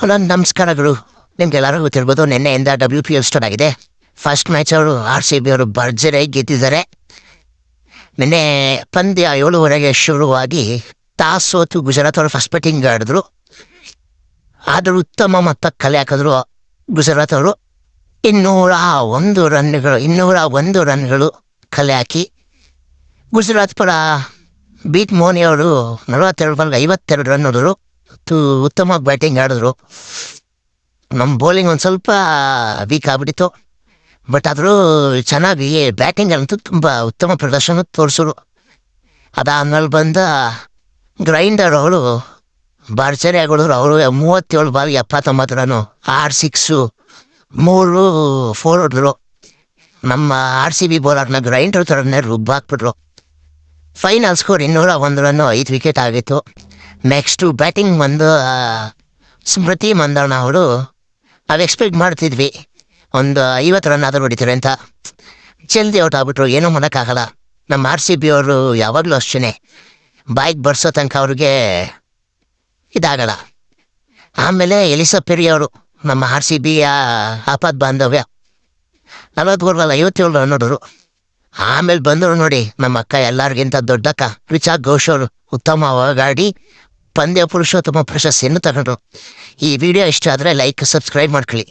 Hello ನಮಸ್ಕಾರಗಳು. ನಿಮ್ಗೆಲ್ಲರೂ ಗೊತ್ತಿರ್ಬೋದು ನಿನ್ನೆಯಿಂದ ಡಬ್ಲ್ಯೂ ಪಿ ಎಫ್ ಸ್ಟಾರ್ಟ್ ಆಗಿದೆ. ಫಸ್ಟ್ ಮ್ಯಾಚ್ ಅವರು ಆರ್ ಸಿ ಬಿ ಅವರು ಭರ್ಜರಿಯಾಗಿ ಗೆದ್ದಿದ್ದಾರೆ. ನಿನ್ನೆ ಪಂದ್ಯ ಏಳುವರೆಗೆ ಶುರುವಾಗಿ ತಾಸು ಸೋತು ಗುಜರಾತ್ ಅವರು ಫಸ್ಟ್ ಬ್ಯಾಟಿಂಗ್ ಆಡಿದ್ರು. ಆದರೂ ಉತ್ತಮ ಮೊತ್ತ ಕಲೆ ಹಾಕಿದ್ರು ಗುಜರಾತ್ ಅವರು. ಇನ್ನೂರ ಒಂದು ರನ್ಗಳು ಇನ್ನೂರ ಒಂದು ರನ್ಗಳು ಕಲೆ ಹಾಕಿ ಗುಜರಾತ್ ಪರ ಬೀಟ್ ಮೋನಿ ಅವರು ನಲವತ್ತೆರಡು ಬಾಲ್ಗೆ ಐವತ್ತೆರಡು ರನ್ ಹೊಡೆದ್ರು. ಉತ್ತಮ ಬ್ಯಾಟಿಂಗ್ ಆಡಿದ್ರು. ನಮ್ಮ ಬೌಲಿಂಗ್ ಒಂದು ಸ್ವಲ್ಪ ವೀಕ್ ಆಗ್ಬಿಟ್ಟಿತ್ತು. ಬಟ್ ಆದರೂ ಚೆನ್ನಾಗಿ ಬ್ಯಾಟಿಂಗ್ ಅಂತೂ ತುಂಬ ಉತ್ತಮ ಪ್ರದರ್ಶನ ತೋರಿಸಿದ್ರು. ಅದಾದ್ಮೇಲೆ ಬಂದ ಗ್ರೈಂಡರ್ ಅವರು ಭರ್ಜರಿ ಆಗೋದ್ರು. ಅವರು ಮೂವತ್ತೇಳು ಬಾಲ್ ಎಪ್ಪತ್ತೊಂಬತ್ತು ರನ್ನು ಆರು ಸಿಕ್ಸು ಮೂರು ಫೋರ್ ಹೊಡೆದ್ರು. ನಮ್ಮ ಆರ್ ಸಿ ಬಿ ಬೌಲರ್ನ ಗ್ರೈಂಡರ್ ಥರನೇ ರುಬ್ಬಾಕ್ಬಿಟ್ರು. ಫೈನಲ್ ಸ್ಕೋರ್ ಇನ್ನೂರ ಒಂದು ರನ್ನು ಐದು ವಿಕೆಟ್ ಆಗಿತ್ತು. ನೆಕ್ಸ್ಟು ಬ್ಯಾಟಿಂಗ್ ಬಂದು ಸ್ಮೃತಿ ಮಂದಣ್ಣ ಅವರು, ನಾವು ಎಕ್ಸ್ಪೆಕ್ಟ್ ಮಾಡ್ತಿದ್ವಿ. ಒಂದು ಐವತ್ತು ರನ್ ಆದರೂ ಹೊಡಿತಾರೆ ಅಂತ. ಜಲ್ದಿ ಔಟ್ ಆಗ್ಬಿಟ್ರು, ಏನೂ ಮಾಡೋಕ್ಕಾಗಲ್ಲ. ನಮ್ಮ ಆರ್ ಸಿ ಬಿ ಅವರು ಯಾವಾಗಲೂ ಅಷ್ಟೇ ಬೈಕ್ ಬರ್ಸೋ ತನಕ ಅವ್ರಿಗೆ ಇದಾಗಲ್ಲ. ಆಮೇಲೆ ಎಲಿಸಾ ಪೆರಿ ಅವರು, ನಮ್ಮ ಆರ್ ಸಿ ಬಿಯ ಆಪತ್ ಬಾಂಧವ್ಯ. ನಲವತ್ತು ಓವರ್ನಲ್ಲಿ ಐವತ್ತೇಳು ರನ್ ನೋಡೋರು ಆಮೇಲೆ ಬಂದರು ನೋಡಿ, ನಮ್ಮ ಅಕ್ಕ ಎಲ್ಲರಿಗಿಂತ ದೊಡ್ಡಕ್ಕ, ರಿಚಾ ಘೋಷ್ ಅವರು, ಉತ್ತಮವಾಗಿ ಆಡಿ ಪಂದ್ಯ ಪುರುಷೋತ್ತಮ ಪ್ರಶಸ್ತಿಯನ್ನು ತಗೊಂಡ್ರು ಈ ವಿಡಿಯೋ ಇಷ್ಟ ಆದರೆ ಲೈಕ್ ಸಬ್ಸ್ಕ್ರೈಬ್ ಮಾಡ್ಕೊಳ್ಳಿ.